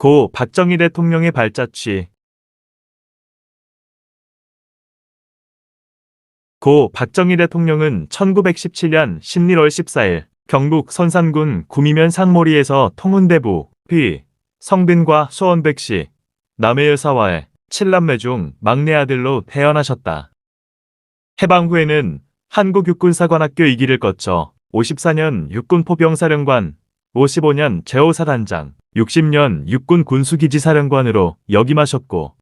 고 박정희 대통령의 발자취 고 박정희 대통령은 1917년 11월 14일 경북 선산군 구미면 상모리에서 통운대부 휘 성빈과 수원백씨 남해 여사와의 칠남매 중 막내 아들로 태어나셨다. 해방 후에는 한국육군사관학교 2기를 거쳐 54년 육군포병사령관, 55년 제5사단장, 60년 육군 군수기지사령관으로 역임하셨고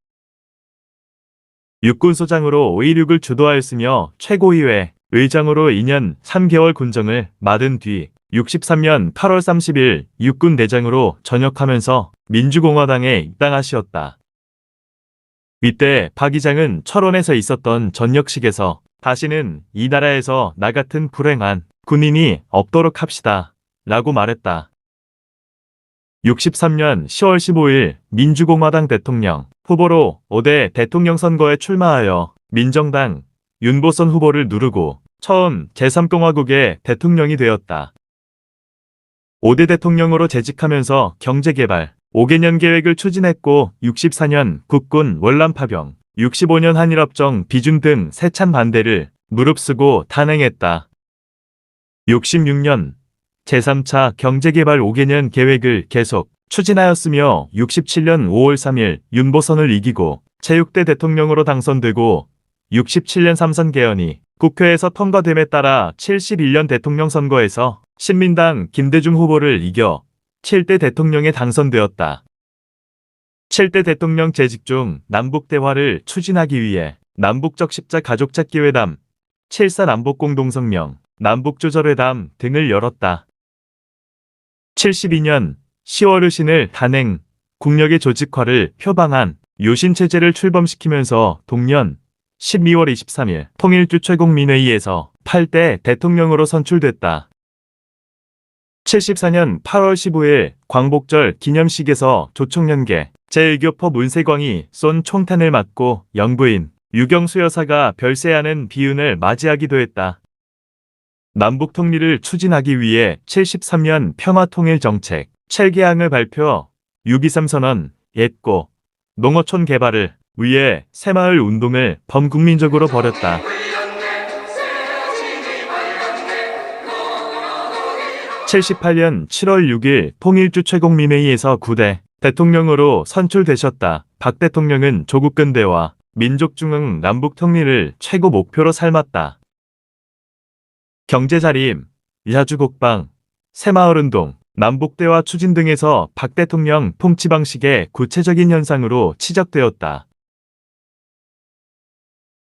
육군소장으로 5.16을 주도하였으며 최고위회 의장으로 2년 3개월 군정을 맡은 뒤 63년 8월 30일 육군대장으로 전역하면서 민주공화당에 입당하시었다. 이때 박 의장은 철원에서 있었던 전역식에서 다시는 이 나라에서 나 같은 불행한 군인이 없도록 합시다. 라고 말했다. 63년 10월 15일 민주공화당 대통령 후보로 5대 대통령 선거에 출마하여 민정당 윤보선 후보를 누르고 처음 제3공화국의 대통령이 되었다. 5대 대통령으로 재직하면서 경제개발 5개년 계획을 추진했고 64년 국군 월남 파병, 65년 한일협정 비준 등 세찬 반대를 무릅쓰고 단행했다. 66년 제3차 경제개발 5개년 계획을 계속 추진하였으며 67년 5월 3일 윤보선을 이기고 제6대 대통령으로 당선되고 67년 삼선 개헌이 국회에서 통과됨에 따라 71년 대통령 선거에서 신민당 김대중 후보를 이겨 7대 대통령에 당선되었다. 7대 대통령 재직 중 남북 대화를 추진하기 위해 남북적 십자 가족 찾기 회담, 7사 남북 공동성명, 남북 조절회담 등을 열었다. 72년 10월 의 신을 단행, 국력의 조직화를 표방한 요신체제를 출범시키면서 동년 12월 23일 통일주 최고민회의에서 8대 대통령으로 선출됐다. 74년 8월 15일 광복절 기념식에서 조총련계 제1교포 문세광이 쏜 총탄을 맞고 영부인 유경수 여사가 별세하는 비운을 맞이하기도 했다. 남북 통일을 추진하기 위해 73년 평화통일정책 7개항을 발표, 6.23 선언, 옛고, 농어촌 개발을 위해 새마을 운동을 범국민적으로 벌였다. 78년 7월 6일 통일주 최고민회의에서 9대 대통령으로 선출되셨다. 박 대통령은 조국 근대와 민족 중흥 남북 통일을 최고 목표로 삼았다. 경제자림, 야주국방, 새마을운동, 남북대화 추진 등에서 박 대통령 통치 방식의 구체적인 현상으로 지적되었다.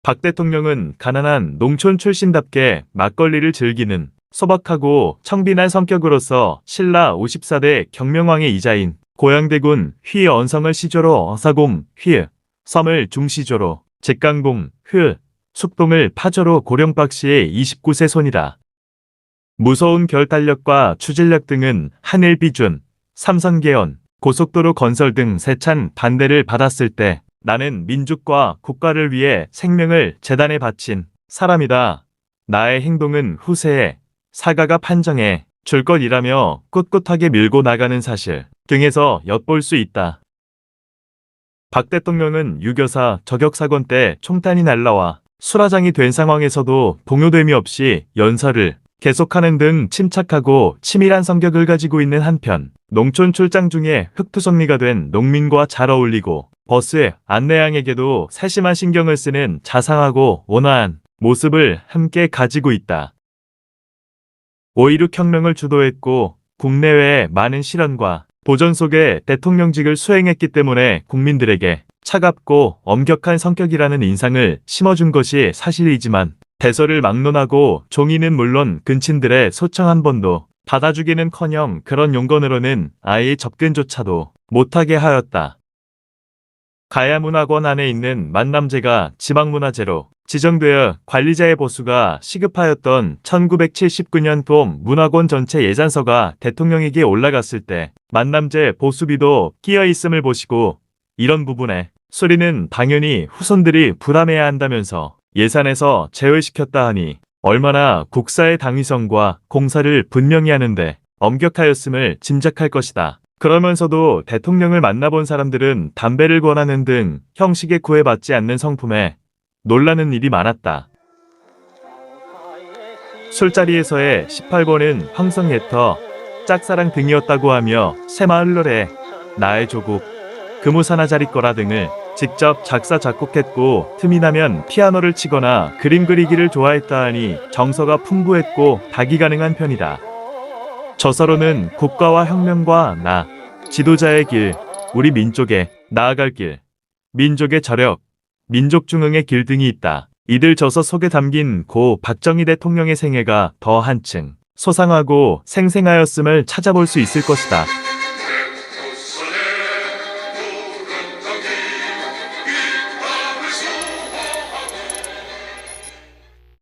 박 대통령은 가난한 농촌 출신답게 막걸리를 즐기는 소박하고 청빈한 성격으로서 신라 54대 경명왕의 이자인 고양대군 휘 언성을 시조로 어사공 휘 섬을 중시조로 직강공 휘 숙동을 파조로 고령박씨의 29세 손이다. 무서운 결단력과 추진력 등은 한일 비준, 삼성개헌, 고속도로 건설 등 세찬 반대를 받았을 때 나는 민족과 국가를 위해 생명을 재단에 바친 사람이다. 나의 행동은 후세에 사가가 판정해 줄 것이라며 꿋꿋하게 밀고 나가는 사실 등에서 엿볼 수 있다. 박 대통령은 유교사 저격사건 때 총탄이 날라와 수라장이 된 상황에서도 동요됨이 없이 연설을 계속하는 등 침착하고 치밀한 성격을 가지고 있는 한편 농촌 출장 중에 흑투성리가 된 농민과 잘 어울리고 버스의 안내양에게도 세심한 신경을 쓰는 자상하고 온화한 모습을 함께 가지고 있다. 5.16 혁명을 주도했고 국내외의 많은 실현과 도전 속에 대통령직을 수행했기 때문에 국민들에게 차갑고 엄격한 성격이라는 인상을 심어준 것이 사실이지만 대서를 막론하고 종이는 물론 근친들의 소청 한 번도 받아주기는커녕 그런 용건으로는 아예 접근조차도 못하게 하였다. 가야문학원 안에 있는 만남제가 지방문화재로 지정되어 관리자의 보수가 시급하였던 1979년 봄 문학원 전체 예산서가 대통령에게 올라갔을 때 만남제 보수비도 끼어 있음을 보시고 이런 부분에 소리는 당연히 후손들이 부담해야 한다면서 예산에서 제외시켰다 하니 얼마나 국사의 당위성과 공사를 분명히 하는데 엄격하였음을 짐작할 것이다. 그러면서도 대통령을 만나본 사람들은 담배를 권하는 등 형식에 구애받지 않는 성품에 놀라는 일이 많았다. 술자리에서의 18번은 황성예터, 짝사랑 등이었다고 하며 새마을 노래, 나의 조국, 금우사나자리 거라 등을 직접 작사 작곡했고 틈이 나면 피아노를 치거나 그림 그리기를 좋아했다 하니 정서가 풍부했고 다기 가능한 편이다. 저서로는 국가와 혁명과 나, 지도자의 길, 우리 민족의 나아갈 길, 민족의 저력, 민족 중흥의 길 등이 있다. 이들 저서 속에 담긴 고 박정희 대통령의 생애가 더 한층 소상하고 생생하였음을 찾아볼 수 있을 것이다.